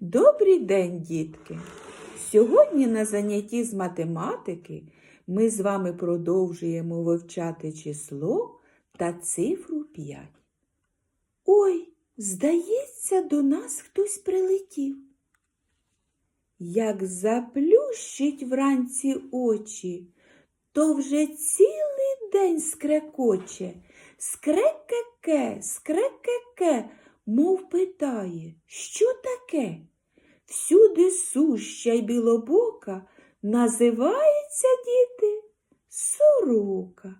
Добрий день, дітки! Сьогодні на занятті з математики ми з вами продовжуємо вивчати число та цифру 5. Ой, здається, до нас хтось прилетів. Як заплющить вранці очі, то вже цілий день скрекоче, скрекеке, скрекеке, мов питає, що таке? Всюди суща й білобока називається діти сорока.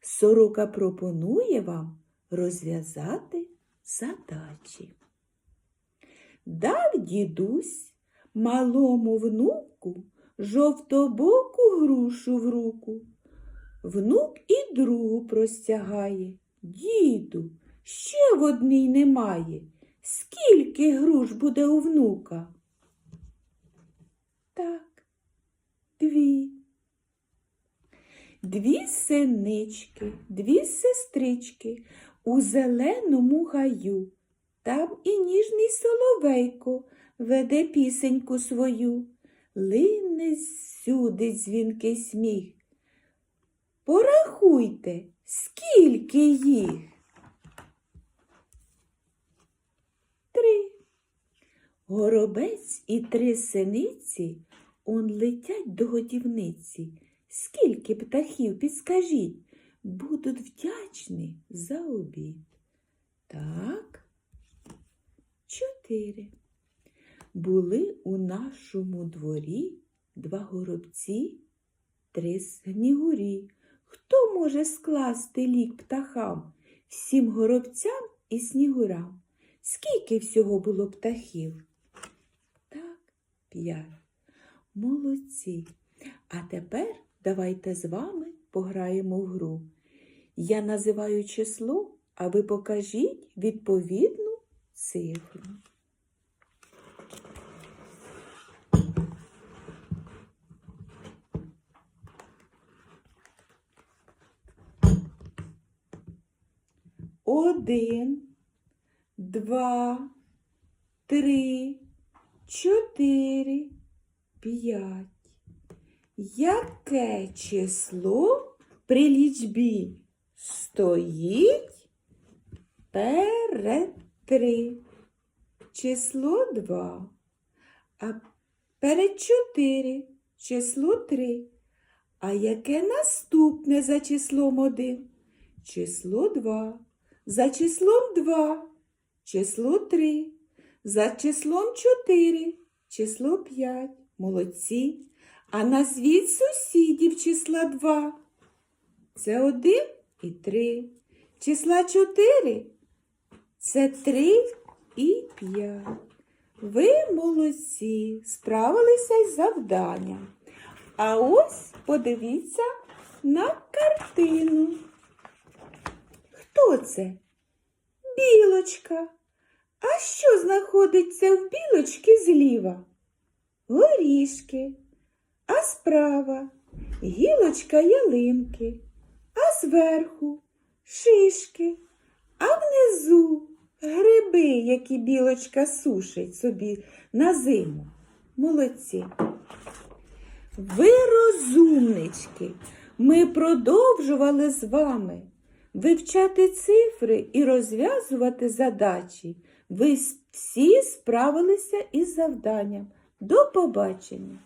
Сорока пропонує вам розв'язати задачі. Дав дідусь малому внуку жовтобоку грушу в руку. Внук і другу простягає. Діду, ще в одній немає. Скільки груш буде у внука? Так, дві. Дві синички, дві сестрички у зеленому гаю. Там і ніжний соловейко веде пісеньку свою. Лине сюди дзвінкий сміх. Порахуйте, скільки їх? Три. Горобець і три синиці он летять до годівниці. Скільки птахів, підскажіть, будуть вдячні за обід. Так, чотири. Були у нашому дворі два горобці, три снігурі. Хто може скласти лік птахам, всім горобцям і снігурам? Скільки всього було птахів? П'ять. Молодці. А тепер давайте з вами пограємо в гру. Я називаю число, а ви покажіть відповідну цифру. Один, два, три, чотири, п'ять. Яке число при лічбі стоїть перед три? Число два. А перед чотири число три. А яке наступне за числом один? Число два. За числом два. Число три. За числом чотири. Число п'ять. Молодці. А назвіть сусідів числа два. Це один і три. Числа чотири. Це три і п'ять. Ви молодці, справилися із завданням. А ось подивіться на картину. Хто це? Білочка. А що знаходиться в білочки зліва? Горішки. А справа гілочка ялинки, а зверху шишки, а внизу гриби, які білочка сушить собі на зиму. Молодці. Ви розумнички, ми продовжували з вами вивчати цифри і розв'язувати задачі. Ви всі справилися із завданням. До побачення!